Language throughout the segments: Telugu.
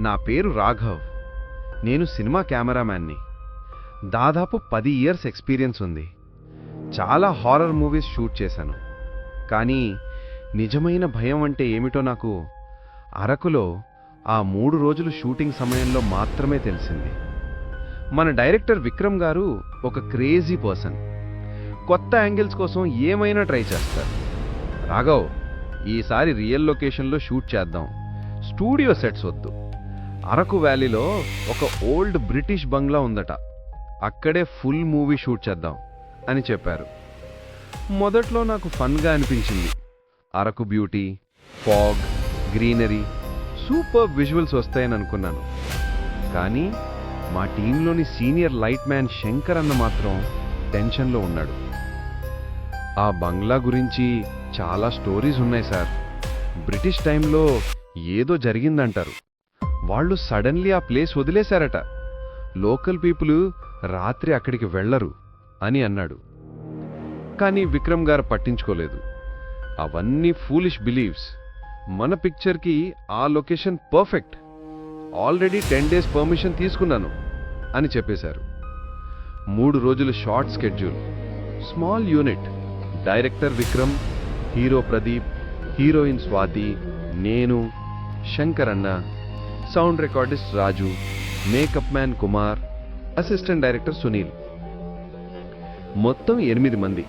నా పేరు రాఘవ్. నేను సినిమా కెమెరామ్యాన్ని. దాదాపు పది ఇయర్స్ ఎక్స్పీరియన్స్ ఉంది. చాలా హారర్ మూవీస్ షూట్ చేశాను. కానీ నిజమైన భయం అంటే ఏమిటో నాకు అరకులో ఆ మూడు రోజులు షూటింగ్ సమయంలో మాత్రమే తెలిసింది. మన డైరెక్టర్ విక్రమ్ గారు ఒక క్రేజీ పర్సన్. కొత్త యాంగిల్స్ కోసం ఏమైనా ట్రై చేస్తారు. రాఘవ్ ఈసారి రియల్ లొకేషన్లో షూట్ చేద్దాం. స్టూడియో సెట్స్ వద్దు. అరకు వ్యాలీలో ఒక ఓల్డ్ బ్రిటిష్ బంగ్లా ఉందట. అక్కడే ఫుల్ మూవీ షూట్ చేద్దాం అని చెప్పారు. మొదట్లో నాకు ఫన్గా అనిపించింది. Araku beauty fog greenery super visuals వస్తాయని అనుకున్నాను. కానీ మా టీంలోని సీనియర్ లైట్ మ్యాన్ శంకర్ అన్న మాత్రం టెన్షన్లో ఉన్నాడు. ఆ బంగ్లా గురించి చాలా స్టోరీస్ ఉన్నాయి సార్. బ్రిటిష్ టైంలో ఏదో జరిగిందంటారు. వాళ్ళు సడన్లీ ఆ ప్లేస్ వదిలేశారట. లోకల్ పీపుల్ రాత్రి అక్కడికి వెళ్ళరు అని అన్నాడు. కానీ విక్రమ్ గారు పట్టించుకోలేదు. అవన్నీ ఫూలిష్ బిలీవ్స్ మన పిక్చర్కి ఆ location perfect already ten days permission తీసుకున్నాను అని చెప్పేశారు. మూడు రోజులు short schedule small unit director Vikram hero Pradeep heroine Swathi నేను శంకర్ అన్న sound recordist Raju makeup man Kumar assistant director Sunil. మొత్తం ఎనిమిది మంది.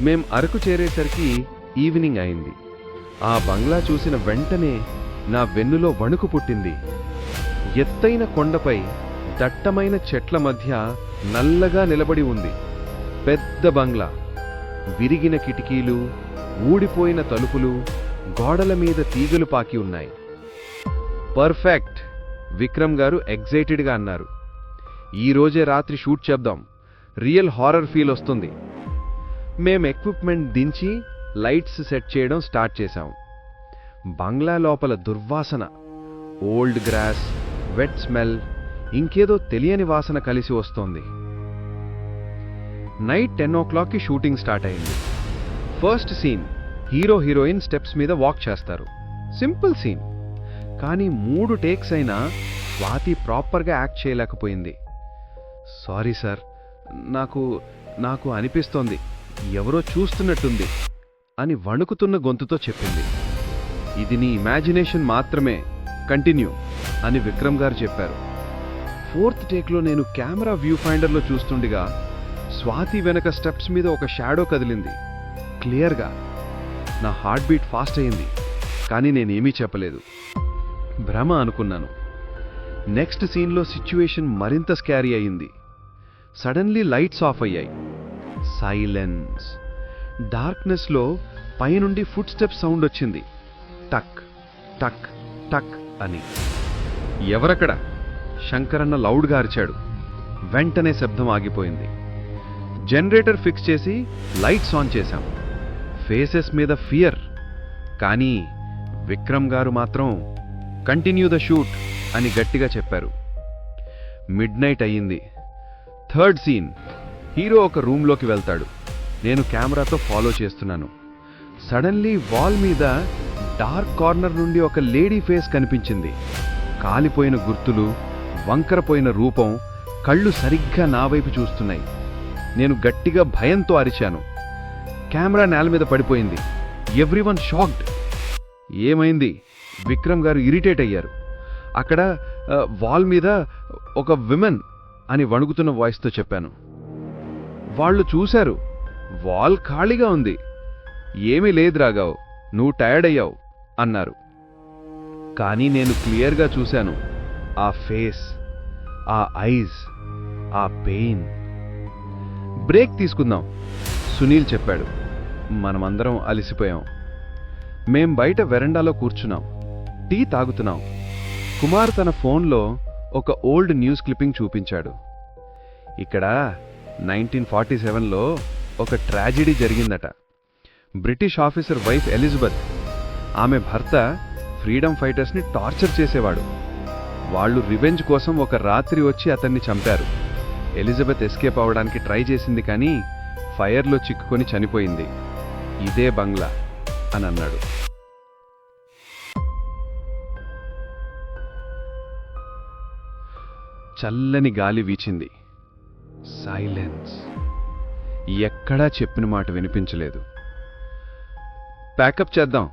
మేం అరకు చేరేసరికి ఈవినింగ్ అయింది. ఆ బంగ్లా చూసిన వెంటనే నా వెన్నులో వణుకు పుట్టింది. ఎత్తైన కొండపై దట్టమైన చెట్ల మధ్య నల్లగా నిలబడి ఉంది. పెద్ద బంగ్లా. విరిగిన కిటికీలు ఊడిపోయిన తలుపులు గోడల మీద తీగలు పాకి ఉన్నాయి. పర్ఫెక్ట్. విక్రమ్ గారు ఎగ్జైటెడ్గా అన్నారు. ఈరోజే రాత్రి షూట్ చేద్దాం. రియల్ హారర్ ఫీల్ వస్తుంది. మేము ఎక్విప్మెంట్ దించి లైట్స్ సెట్ చేయడం స్టార్ట్ చేశాం. బంగ్లా లోపల దుర్వాసన ఓల్డ్ గ్రాస్ వెట్ స్మెల్ ఇంకేదో తెలియని వాసన కలిసి వస్తోంది. నైట్ టెన్ ఓ క్లాక్కి షూటింగ్ స్టార్ట్ అయింది. First scene hero heroine steps మీద వాక్ చేస్తారు. Simple scene. కానీ మూడు టేక్స్ అయినా స్వాతి ప్రాపర్గా యాక్ట్ చేయలేకపోయింది. సారీ సార్ నాకు నాకు అనిపిస్తోంది. ఎవరో చూస్తున్నట్టుంది అని వణుకుతున్న గొంతుతో చెప్పింది. ఇది నీ ఇమాజినేషన్ మాత్రమే. కంటిన్యూ అని విక్రమ్ గారు చెప్పారు. ఫోర్త్ టేక్లో నేను కెమెరా వ్యూ ఫైండర్లో చూస్తుండగా స్వాతి వెనక స్టెప్స్ మీద ఒక షాడో కదిలింది. క్లియర్గా. నా హార్ట్ బీట్ ఫాస్ట్ అయింది. కానీ నేనేమీ చెప్పలేదు. భ్రమ అనుకున్నాను. నెక్స్ట్ సీన్లో సిచ్యువేషన్ మరింత స్కారీ అయింది. సడన్లీ లైట్స్ ఆఫ్ అయ్యాయి. సైలెన్స్. డార్క్నెస్లో పైనుండి ఫుట్ స్టెప్ సౌండ్ వచ్చింది. టక్ టక్ టక్ అని. ఎవరక్కడ? శంకరన్న లౌడ్గా అరిచాడు. వెంటనే శబ్దం ఆగిపోయింది. జనరేటర్ ఫిక్స్ చేసి లైట్స్ ఆన్ చేశాం. ఫేసెస్ మీద ఫియర్. కానీ విక్రమ్ గారు మాత్రం కంటిన్యూ ద షూట్ అని గట్టిగా చెప్పారు. మిడ్ నైట్ అయ్యింది. Third scene. హీరో ఒక రూమ్లోకి వెళ్తాడు. నేను కెమెరాతో ఫాలో చేస్తున్నాను. సడన్లీ వాల్ మీద డార్క్ కార్నర్ నుండి ఒక లేడీ ఫేస్ కనిపించింది. కాలిపోయిన గుర్తులు వంకరపోయిన రూపం కళ్ళు సరిగ్గా నా వైపు చూస్తున్నాయి. నేను గట్టిగా భయంతో అరిచాను. కెమెరా నేల మీద పడిపోయింది. Everyone shocked. ఏమైంది? విక్రమ్ గారు ఇరిటేట్ అయ్యారు. అక్కడ వాల్ మీద ఒక విమెన్ అని వణుకుతున్న వాయిస్తో చెప్పాను. వాళ్ళు చూశారు వాల్ ఖాళీగా ఉంది. ఏమీ లేదు రాగావు నువ్వు టయర్డ్ అయ్యావు అన్నారు. కానీ నేను క్లియర్గా చూశాను ఆ ఫేస్ ఆ ఐజ్ ఆ పెయిన్. బ్రేక్ తీసుకుందాం సునీల్ చెప్పాడు. మనమందరం అలసిపోయాం. మేం బయట వెరండాలో కూర్చున్నాం. టీ తాగుతున్నాం. కుమార్ తన ఫోన్లో ఒక ఓల్డ్ న్యూస్ క్లిప్పింగ్ చూపించాడు. ఇక్కడ నైన్టీన్ ఫార్టీ సెవెన్లో ఒక ట్రాజెడీ జరిగిందట. బ్రిటిష్ ఆఫీసర్ వైఫ్ ఎలిజబెత్ ఆమె భర్త ఫ్రీడమ్ ఫైటర్స్ని టార్చర్ చేసేవాడు. వాళ్ళు రివెంజ్ కోసం ఒక రాత్రి వచ్చి అతన్ని చంపారు. ఎలిజబెత్ ఎస్కేప్ అవడానికి ట్రై చేసింది కానీ ఫైర్లో చిక్కుకొని చనిపోయింది. ఇదే బంగ్లా అని అన్నాడు చల్లని గాలి వీచింది. సైలెన్స్. ఎక్కడా చెప్పిన మాట వినిపించలేదు. ప్యాకప్ చేద్దాం.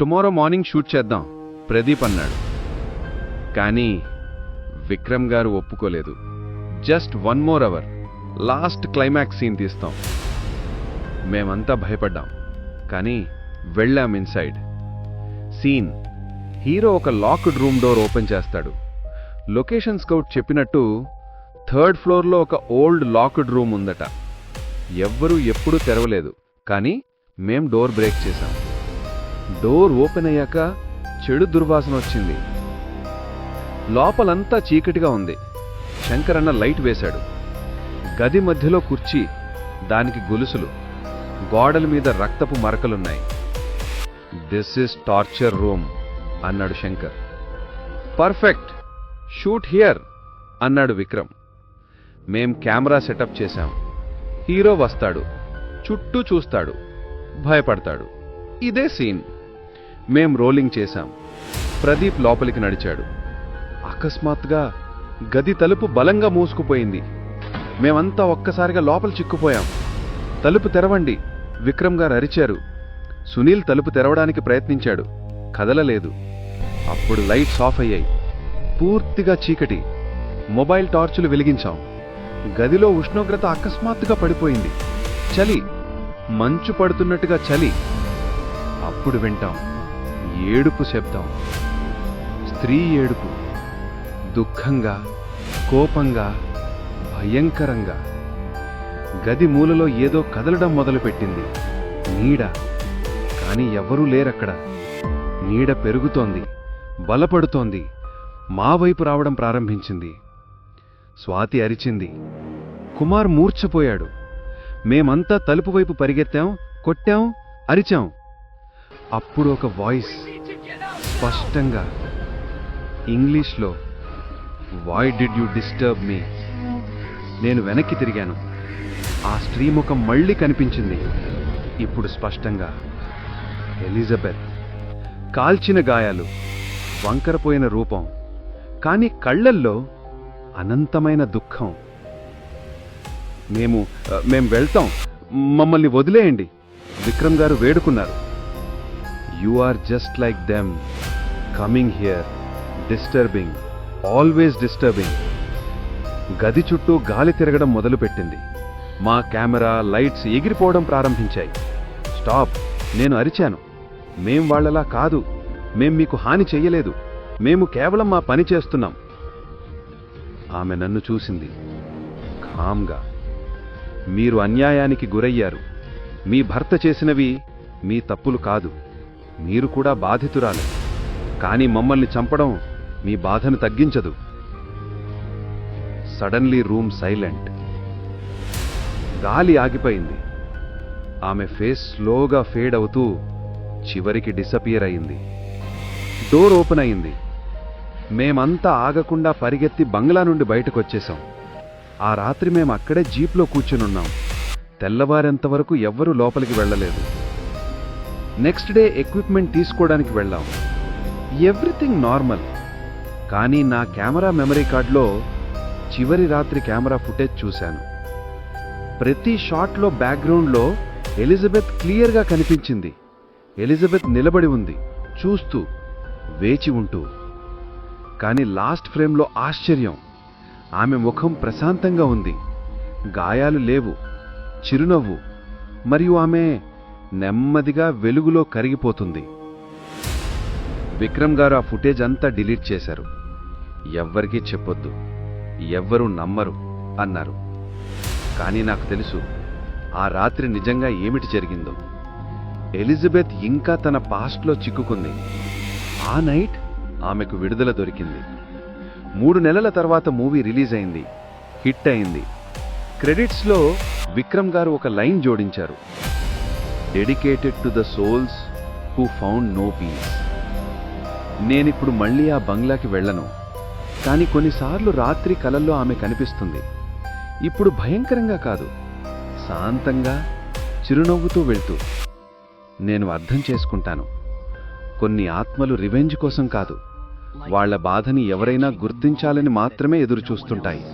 టుమారో మార్నింగ్ షూట్ చేద్దాం. ప్రదీప్ అన్నాడు. కానీ విక్రమ్ గారు ఒప్పుకోలేదు. Just one more hour. Last climax scene తీస్తాం. మేమంతా భయపడ్డాం. కానీ వెళ్ళాం ఇన్సైడ్. సీన్. హీరో ఒక లాక్డ్ రూమ్ డోర్ ఓపెన్ చేస్తాడు. లొకేషన్ స్కౌట్ చెప్పినట్టు థర్డ్ ఫ్లోర్లో ఒక ఓల్డ్ లాక్డ్ రూమ్ ఉందట. ఎవ్వరూ ఎప్పుడూ తెరవలేదు కానీ మేం డోర్ బ్రేక్ చేశాం. డోర్ ఓపెన్ అయ్యాక చెడు దుర్వాసన వచ్చింది. లోపలంతా చీకటిగా ఉంది. శంకరన్న లైట్ వేశాడు. గది మధ్యలో కుర్చీ దానికి గొలుసులు గోడల మీద రక్తపు మరకలున్నాయి. దిస్ ఇస్ టార్చర్ రూమ్ అన్నాడు శంకర్. పర్ఫెక్ట్ షూట్ హియర్ అన్నాడు విక్రమ్. మేం కెమెరా సెటప్ చేశాం. హీరో వస్తాడు. చుట్టూ చూస్తాడు. భయపడతాడు. ఇదే సీన్. మేం రోలింగ్ చేశాం. ప్రదీప్ లోపలికి నడిచాడు. అకస్మాత్తుగా గది తలుపు బలంగా మూసుకుపోయింది. మేమంతా ఒక్కసారిగా లోపల చిక్కుపోయాం. తలుపు తెరవండి. విక్రమ్ గారు అరిచారు. సునీల్ తలుపు తెరవడానికి ప్రయత్నించాడు. కదలలేదు. అప్పుడు లైట్స్ ఆఫ్ అయ్యాయి. పూర్తిగా చీకటి. మొబైల్ టార్చులు వెలిగించాం. గదిలో ఉష్ణోగ్రత అకస్మాత్తుగా పడిపోయింది. చలి. మంచు పడుతున్నట్టుగా చలి. అప్పుడు వింటాం. ఏడుపు శబ్దం. స్త్రీ ఏడుపు. దుఃఖంగా కోపంగా భయంకరంగా. గది మూలలో ఏదో కదలడం మొదలుపెట్టింది. నీడ. కానీ ఎవ్వరూ లేరక్కడ. నీడ పెరుగుతోంది. బలపడుతోంది. మా వైపు రావడం ప్రారంభించింది. స్వాతి అరిచింది. కుమార్ మూర్ఛపోయాడు. మేమంతా తలుపు వైపు పరిగెత్తాం కొట్టాం అరిచాం. అప్పుడు ఒక వాయిస్ స్పష్టంగా ఇంగ్లీష్లో why did you disturb me నేను వెనక్కి తిరిగాను. ఆ స్త్రీ ముఖం మళ్ళీ కనిపించింది. ఇప్పుడు స్పష్టంగా ఎలిజబెత్ కాల్చిన గాయాలు వంకరపోయిన రూపం. కాని కళ్ళల్లో అనంతమైన దుఃఖం. మేము మేం వెళ్తాం. మమ్మల్ని వదిలేయండి. విక్రమ్ గారు వేడుకున్నారు. You are just like them coming here disturbing always disturbing గది చుట్టూ గాలి తిరగడం మొదలుపెట్టింది. మా కెమెరా లైట్స్ ఎగిరిపోవడం ప్రారంభించాయి. స్టాప్ నేను అరిచాను. మేం వాళ్ళలా కాదు. మేం మీకు హాని చెయ్యలేదు. మేము కేవలం మా పని చేస్తున్నాం. ఆమె నన్ను చూసింది. కామ్గా. మీరు అన్యాయానికి గురయ్యారు. మీ భర్త చేసినవి మీ తప్పులు కాదు. మీరు కూడా బాధితురాలే. కానీ మమ్మల్ని చంపడం మీ బాధను తగ్గించదు. Suddenly room silent. గాలి ఆగిపోయింది. ఆమె ఫేస్ స్లోగా ఫేడ్ అవుతూ చివరికి డిసపియర్ అయింది. డోర్ ఓపెన్ అయింది. మేమంతా ఆగకుండా పరిగెత్తి బంగ్లా నుండి బయటకొచ్చేశాం. ఆ రాత్రి మేము అక్కడే జీప్లో కూర్చునున్నాం. తెల్లవారేంతవరకు ఎవ్వరూ లోపలికి వెళ్ళలేదు. నెక్స్ట్ డే ఎక్విప్మెంట్ తీసుకోవడానికి వెళ్ళాం. Everything normal. కానీ నా కెమెరా మెమరీ కార్డ్లో చివరి రాత్రి కెమెరా ఫుటేజ్ చూశాను. ప్రతి షాట్లో బ్యాక్గ్రౌండ్లో ఎలిజబెత్ క్లియర్గా కనిపించింది. ఎలిజబెత్ నిలబడి ఉంది. చూస్తూ వేచి ఉంటూ. కానీ లాస్ట్ ఫ్రేమ్లో ఆశ్చర్యం. ఆమె ముఖం ప్రశాంతంగా ఉంది. గాయాలు లేవు చిరునవ్వు మరియు ఆమె నెమ్మదిగా వెలుగులో కరిగిపోతుంది. విక్రమ్ గారు ఆ ఫుటేజ్ అంతా డిలీట్ చేశారు. ఎవ్వరికీ చెప్పొద్దు ఎవ్వరూ నమ్మరు అన్నారు. కానీ నాకు తెలుసు ఆ రాత్రి నిజంగా ఏమిటి జరిగిందో. ఎలిజబెత్ ఇంకా తన పాస్ట్లో చిక్కుకుంది. ఆ నైట్ ఆమెకు విడుదల దొరికింది. మూడు నెలల తర్వాత మూవీ రిలీజ్ అయింది. హిట్ అయింది. క్రెడిట్స్లో విక్రమ్ గారు ఒక లైన్ జోడించారు. Dedicated to the souls who found no peace. నేనిప్పుడు మళ్ళీ ఆ బంగ్లాకి వెళ్ళను. కానీ కొన్నిసార్లు రాత్రి కలల్లో ఆమె కనిపిస్తుంది. ఇప్పుడు భయంకరంగా కాదు. శాంతంగా చిరునవ్వుతూ వెళ్తూ నేను అర్థం చేసుకుంటాను. కొన్ని ఆత్మలు రివెంజ్ కోసం కాదు. వాళ్ళ బాధని ఎవరైనా గుర్తించాలని మాత్రమే ఎదురుచూస్తుంటాయి.